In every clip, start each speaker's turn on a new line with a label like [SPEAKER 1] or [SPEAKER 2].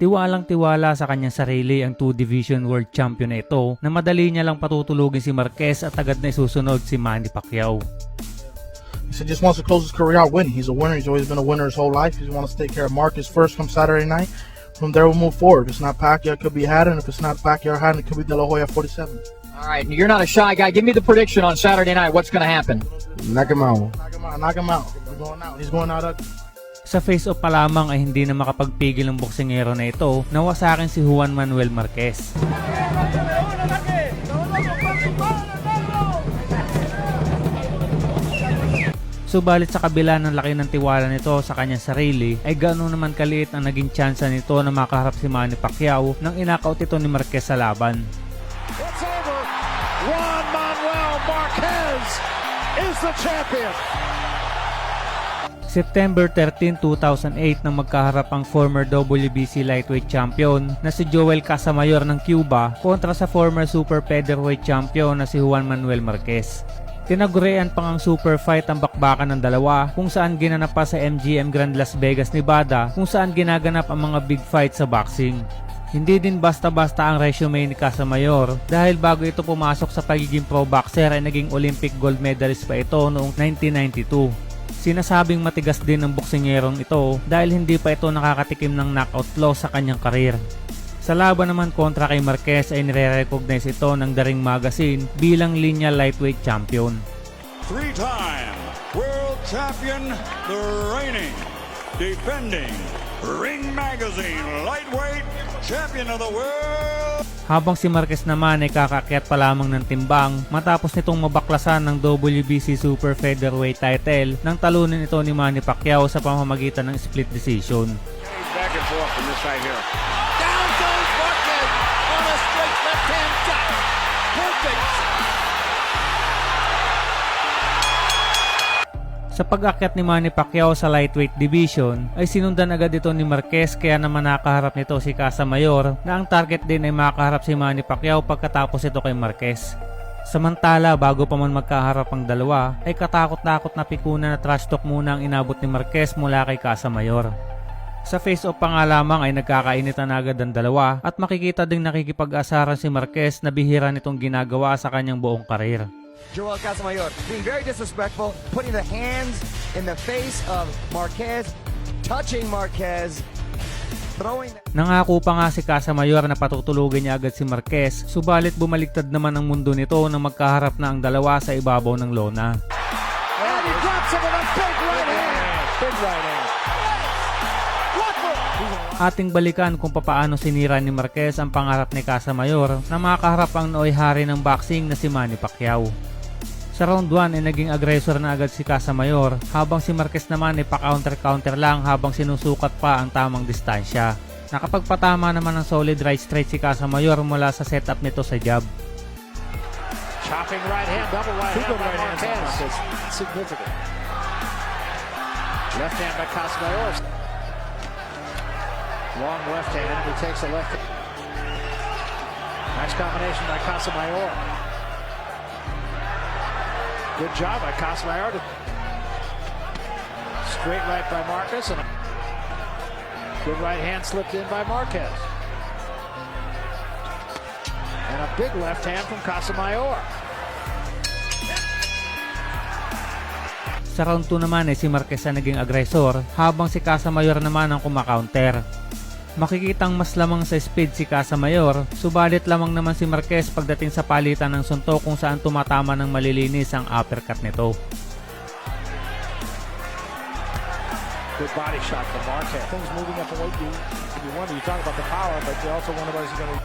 [SPEAKER 1] Tiwalang tiwala sa kanyang sarili ang 2 Division World Champion na ito na madali niya lang patutulugin si Marquez at agad na isusunod si Manny Pacquiao.
[SPEAKER 2] He said just wants to close his career out winning. He's a winner. He's always been a winner his whole life. He just wants to take care of Marcus first come Saturday night. From there, we'll move forward. If it's not Pacquiao, it could be Haddon. If it's not Pacquiao Haddon, it could be De La Hoya 47.
[SPEAKER 3] All right, you're not a shy guy. Give me the prediction on Saturday night. What's going to happen?
[SPEAKER 4] Knock him out.
[SPEAKER 2] Knock him out. Knock him out. He's going out. He's going out ugly.
[SPEAKER 1] Sa face-off pa lamang ay hindi na makapagpigil ng boksingero na ito na wasakin si Juan Manuel Marquez. Subalit sa kabila ng laki ng tiwala nito sa kanyang sarili ay gano'n naman kaliit ang naging tsansa nito na makaharap si Manny Pacquiao nang inakaut ito ni Marquez sa laban.
[SPEAKER 5] It's over. Juan Manuel Marquez is the champion.
[SPEAKER 1] September 13, 2008 nang magkaharap ang former WBC lightweight champion na si Joel Casamayor ng Cuba kontra sa former super featherweight champion na si Juan Manuel Marquez. Tinagurian pang ang super fight ang bakbakan ng dalawa kung saan ginanap pa sa MGM Grand Las Vegas, Nevada kung saan ginaganap ang mga big fight sa boxing. Hindi din basta-basta ang resume ni Casamayor dahil bago ito pumasok sa pagiging pro boxer ay naging Olympic gold medalist pa ito noong 1992. Sinasabing matigas din ang boksingerong ito dahil hindi pa ito nakakatikim ng knockout loss sa kanyang karir. Sa laban naman kontra kay Marquez ay nire-recognize ito ng The Ring Magazine bilang linya lightweight champion.
[SPEAKER 6] three-time world champion, the reigning, defending Ring Magazine lightweight champion of the world.
[SPEAKER 1] Habang si Marquez naman ay kakakyat pa lamang ng timbang matapos nitong mabaklasan ng WBC Super Featherweight title nang talunin ito ni Manny Pacquiao sa pamamagitan ng split decision.
[SPEAKER 6] Back and forth from this side here.
[SPEAKER 5] Down goes Marquez on a straight left hand shot. Perfect.
[SPEAKER 1] Sa pag-akyat ni Manny Pacquiao sa lightweight division ay sinundan agad ito ni Marquez kaya naman nakaharap nito si Casamayor na ang target din ay makaharap si Manny Pacquiao pagkatapos ito kay Marquez. Samantala bago pa man magkaharap ang dalawa ay katakot-takot na pikuna na trash talk muna ang inabot ni Marquez mula kay Casamayor. Sa face-off pa nga lamang ay nagkakainitan agad ang dalawa at makikita ding nakikipag-asaran si Marquez na bihira nitong ginagawa sa kanyang buong karir.
[SPEAKER 7] Joel Casamayor being very disrespectful, putting the hands in the face of Marquez, touching Marquez, throwing.
[SPEAKER 1] Nangako pa nga si Casamayor na patutulugin niya agad si Marquez, subalit bumaliktad naman ang mundo nito nang magkaharap na ang dalawa sa ibabaw ng lona.
[SPEAKER 5] And he drops him with a big right hand. Big right hand.
[SPEAKER 1] Ating balikan kung papaano sinira ni Marquez ang pangarap ni Casamayor na makaharap ang nooy hari ng boxing na si Manny Pacquiao. Sa round 1 ay naging aggressor na agad si Casamayor habang si Marquez naman ay pa-counter-counter lang habang sinusukat pa ang tamang distansya. Nakapagpatama naman ng solid right straight si Casamayor mula sa setup nito sa jab.
[SPEAKER 5] Chopping right hand, double right
[SPEAKER 8] Two
[SPEAKER 5] hand by
[SPEAKER 8] right
[SPEAKER 5] Marquez.
[SPEAKER 8] Marquez. Significant.
[SPEAKER 5] Left hand by Casamayor. Long left hand. He takes a left. Nice combination by Casamayor. Good job by Casamayor. to- Straight right by Marcus. And good right hand slipped in by Marquez. And a big left hand from Casamayor.
[SPEAKER 1] Sa round 2 naman ay si Marquez ang naging agresor habang si Casamayor naman ang kumakaunter. Makikitang mas lamang sa speed si Casamayor, subalit lamang naman si Marquez pagdating sa palitan ng suntok kung saan tumatama ng malilinis ang uppercut nito.
[SPEAKER 5] Good body shot from Marquez.
[SPEAKER 8] Things moving up in weight, you, you wonder, you talk about the power, but you also wonder what he's going to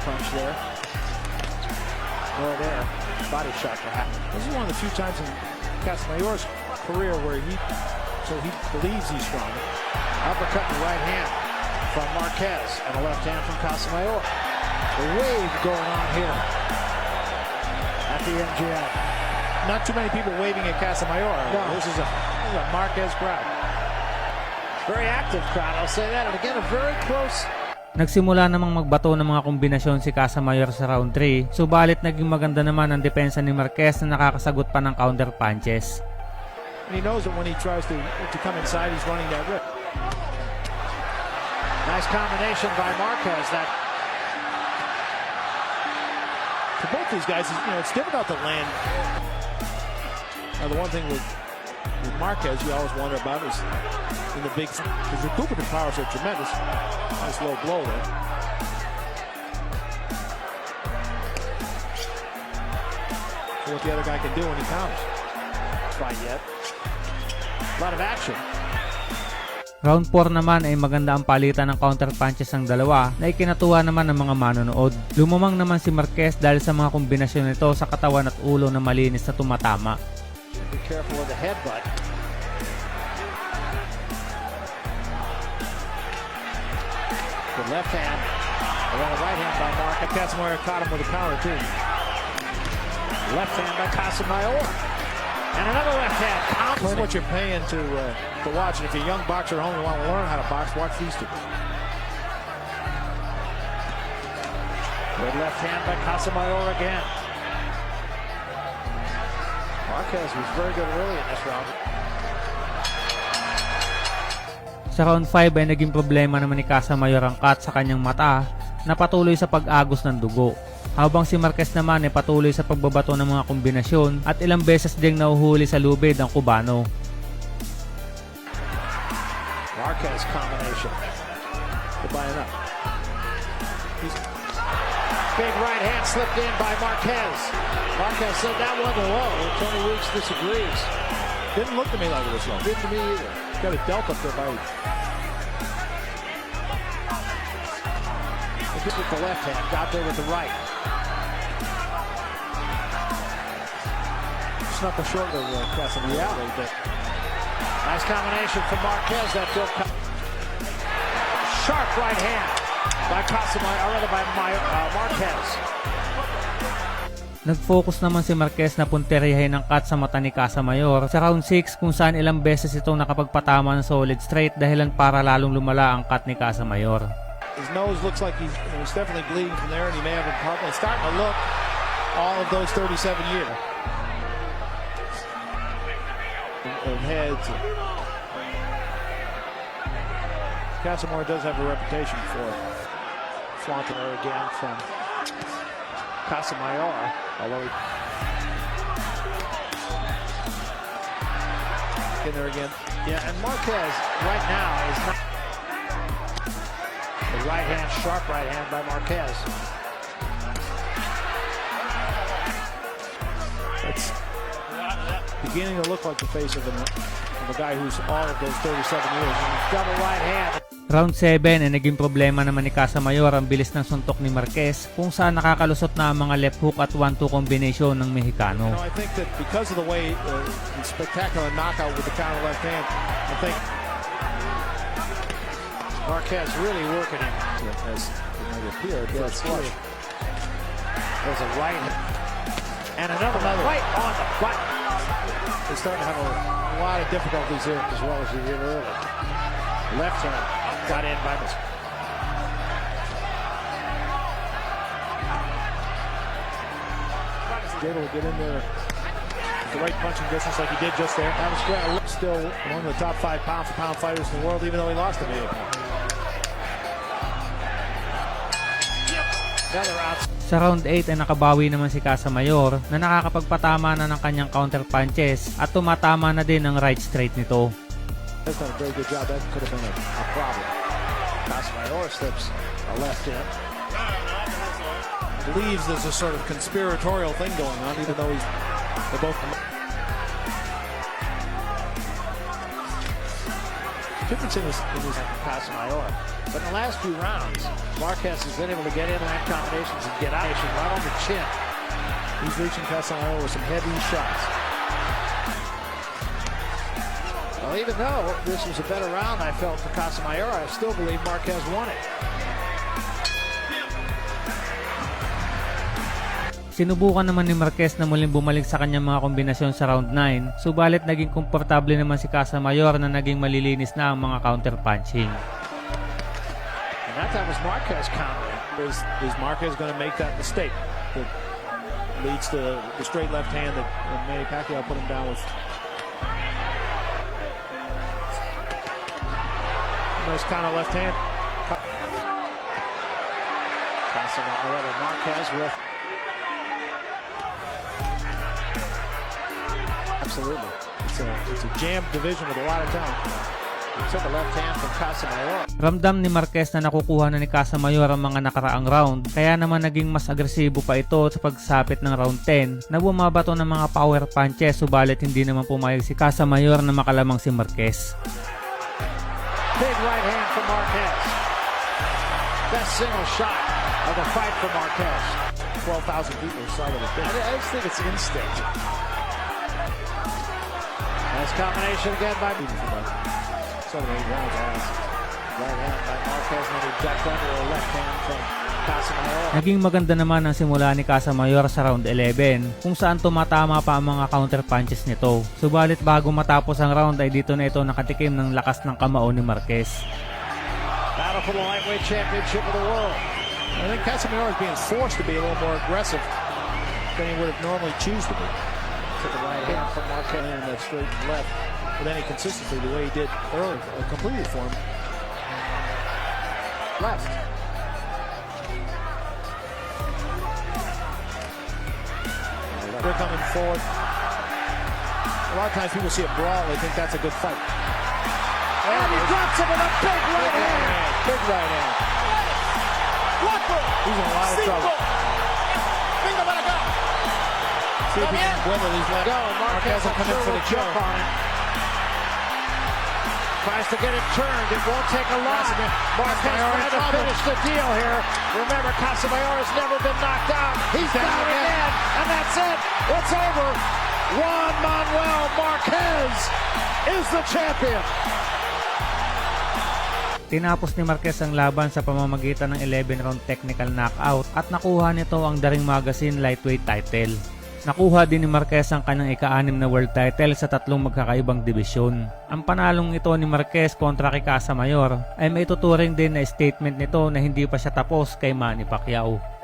[SPEAKER 5] Punch there. Or there. Body shot.
[SPEAKER 8] This is one of the few times in Casamayor's career where he, so he believes he's strong.
[SPEAKER 5] Uppercut in the right hand from Marquez. And a left hand from Casamayor. The wave going on here at the MGM.
[SPEAKER 8] Not too many people waving at Casamayor.
[SPEAKER 5] No.
[SPEAKER 8] This is a, this is a Marquez crowd.
[SPEAKER 5] Very active crowd, I'll say that. And again, a very close
[SPEAKER 1] Nagsimula namang magbato ng mga kombinasyon si Casamayor sa round 3, subalit naging maganda naman ang depensa ni Marquez na nakakasagot pa ng counter punches.
[SPEAKER 8] And he knows that when he tries to, to come inside, he's running that rip.
[SPEAKER 5] Nice combination by Marquez. That
[SPEAKER 8] For both these guys, you know, it's difficult to land. Now, the one thing with with Marquez, you always wonder about is in the big his recuperative powers are tremendous. Nice low blow there. What the other guy can do when he comes.
[SPEAKER 5] try yet. A lot of action.
[SPEAKER 1] Round 4 naman ay maganda ang palitan ng counter punches ng dalawa na ikinatuwa naman ng mga manonood. Lumamang naman si Marquez dahil sa mga kombinasyon nito sa katawan at ulo na malinis na tumatama.
[SPEAKER 5] Be careful of the headbutt. Good left hand. Around the right hand by Marquez.
[SPEAKER 8] Casimiro caught him with a counter too.
[SPEAKER 5] Left hand by Casamayor. And another left hand. Counter.
[SPEAKER 8] what you're paying to uh, to watch. And if you're a young boxer at home and want to learn how to box, watch these two.
[SPEAKER 5] Good left hand by Casamayor again. Marquez was very good early in this round.
[SPEAKER 1] Sa round 5 ay naging problema naman ni Casamayor ang cut sa kanyang mata na patuloy sa pag-agos ng dugo. Habang si Marquez naman ay patuloy sa pagbabato ng mga kombinasyon at ilang beses ding nauhuli sa lubid ang Cubano.
[SPEAKER 5] Marquez combination.
[SPEAKER 8] Goodbye enough.
[SPEAKER 5] Big right hand slipped in by Marquez. Marquez said that wasn't low. Tony Weeks disagrees.
[SPEAKER 8] Didn't look to me like it was low.
[SPEAKER 5] Didn't to me either.
[SPEAKER 8] Got a up by
[SPEAKER 5] He did with the left hand, got there with the right.
[SPEAKER 8] Snuck a short of uh, Casimiro
[SPEAKER 5] Yeah.
[SPEAKER 8] a little bit.
[SPEAKER 5] Nice combination from Marquez. That Co- sharp right hand by Casamay, or rather by my, uh, Marquez.
[SPEAKER 1] Nag-focus naman si Marquez na punteriyahin ang cut sa mata ni Casamayor sa round 6 kung saan ilang beses itong nakapagpatama ng solid straight dahilan para lalong lumala ang cut ni Casamayor.
[SPEAKER 8] His nose looks like he's, he's definitely bleeding from there, and he may have a problem. It's starting to look all of those 37 years of heads. Casimir does have a reputation for
[SPEAKER 5] Flaunting her again from Casamayor. Although he
[SPEAKER 8] in there again.
[SPEAKER 5] Yeah, and Marquez right now is not. The right hand, sharp right hand by Marquez.
[SPEAKER 8] It's beginning to look like the face of, an, of a guy who's all of those 37 years.
[SPEAKER 5] Double right hand.
[SPEAKER 1] Round 7 ay naging problema naman ni Casamayor ang bilis ng suntok ni Marquez kung saan nakakalusot na ang mga left hook at 1-2 combination ng Mexicano.
[SPEAKER 8] You know, I think that because of the way uh, spectacular knockout with the counter left hand, I think
[SPEAKER 5] Marquez really working him.
[SPEAKER 8] as it might appear,
[SPEAKER 5] it's
[SPEAKER 8] flush.
[SPEAKER 5] There's a right and another, right on the right.
[SPEAKER 8] They're starting to have a lot of difficulties here.
[SPEAKER 5] As well as he did earlier. Left hand got in by this.
[SPEAKER 8] Able to get in there the right punching distance like he did just there. That was. Still one of the top five pound for pound fighters in the world, even though he lost to me.
[SPEAKER 5] Another out.
[SPEAKER 1] Sa round 8 ay nakabawi naman si Casamayor na nakakapagpatama na ng kanyang counter punches at tumatama na din ang right straight nito.
[SPEAKER 8] That's a very good job. That could have been a, a problem.
[SPEAKER 5] Casamayor slips a left in.
[SPEAKER 8] Believes there's a sort of conspiratorial thing going on, even though he's they're both. His, in his
[SPEAKER 5] Casamayor. But in the last few rounds, Marquez has been able to get in, inland combinations and get out right on the chin.
[SPEAKER 8] He's reaching Casimiro with some heavy shots.
[SPEAKER 5] Well, even though this was a better round, I felt for Casamayor, I still believe Marquez won it.
[SPEAKER 1] Sinubukan naman ni Marquez na muling bumalik sa kanyang mga kombinasyon sa round 9, subalit naging komportable naman si Casamayor na naging malilinis na ang mga counter punching.
[SPEAKER 5] And that time was Marquez countering.
[SPEAKER 8] Is, is Marquez going to make that mistake that leads to the straight left hand that, that Manny Pacquiao put him down with? Nice counter left hand.
[SPEAKER 5] Casamiro and Marquez with. Absolutely.
[SPEAKER 8] It's a, it's a jam division with a lot of talent.
[SPEAKER 5] Took a left hand from Casamiro.
[SPEAKER 1] Ramdam ni Marquez na nakukuha na ni Casamayor ang mga nakaraang round, kaya naman naging mas agresibo pa ito sa pagsapit ng round 10 na bumabato ng mga power punches subalit hindi naman pumayag si Casamayor na makalamang si Marquez.
[SPEAKER 5] Big right hand from Marquez. Best single shot of the fight for Marquez.
[SPEAKER 8] 12,000 people saw that
[SPEAKER 5] I,
[SPEAKER 8] thing.
[SPEAKER 5] I just think it's instinct. Nice combination again by
[SPEAKER 8] Seven, eight rounds.
[SPEAKER 5] right hand by Marquez, and he ducked under a left hand from Casamiro.
[SPEAKER 1] Naging maganda naman ang simula ni Casamayor sa round 11 kung saan tumatama pa ang mga counter punches nito. Subalit bago matapos ang round ay dito na ito nakatikim ng lakas ng kamao ni Marquez.
[SPEAKER 5] Battle for the lightweight championship of the world.
[SPEAKER 8] I think Casemiro is being forced to be a little more aggressive than he would have normally choose to be.
[SPEAKER 5] Took a right hand from Marquez.
[SPEAKER 8] And that straight and left with any consistency the way he did earlier, uh, completely for him.
[SPEAKER 5] Left.
[SPEAKER 8] They're coming forward. A lot of times people see a brawl, they think that's a good fight.
[SPEAKER 5] And he drops him with a big right hand.
[SPEAKER 8] Big right hand. He's in a lot of trouble. See if he can weather these left.
[SPEAKER 5] Go, Marquez
[SPEAKER 8] Marquez will come in for the
[SPEAKER 5] jump on him. Tries to get it turned. It won't take a lot. Marquez trying to finish the deal here. Remember, Casemiro has never been knocked out. He's
[SPEAKER 8] Down
[SPEAKER 5] down,
[SPEAKER 8] again.
[SPEAKER 5] again. And that's it. It's over. Juan Manuel Marquez is the champion.
[SPEAKER 1] Tinapos ni Marquez ang laban sa pamamagitan ng 11 round technical knockout at nakuha nito ang Daring Magazine lightweight title. Nakuha din ni Marquez ang kanyang ika-anim na world title sa tatlong magkakaibang dibisyon. Ang panalong ito ni Marquez kontra kay Casamayor ay may tuturing din na statement nito na hindi pa siya tapos kay Manny Pacquiao.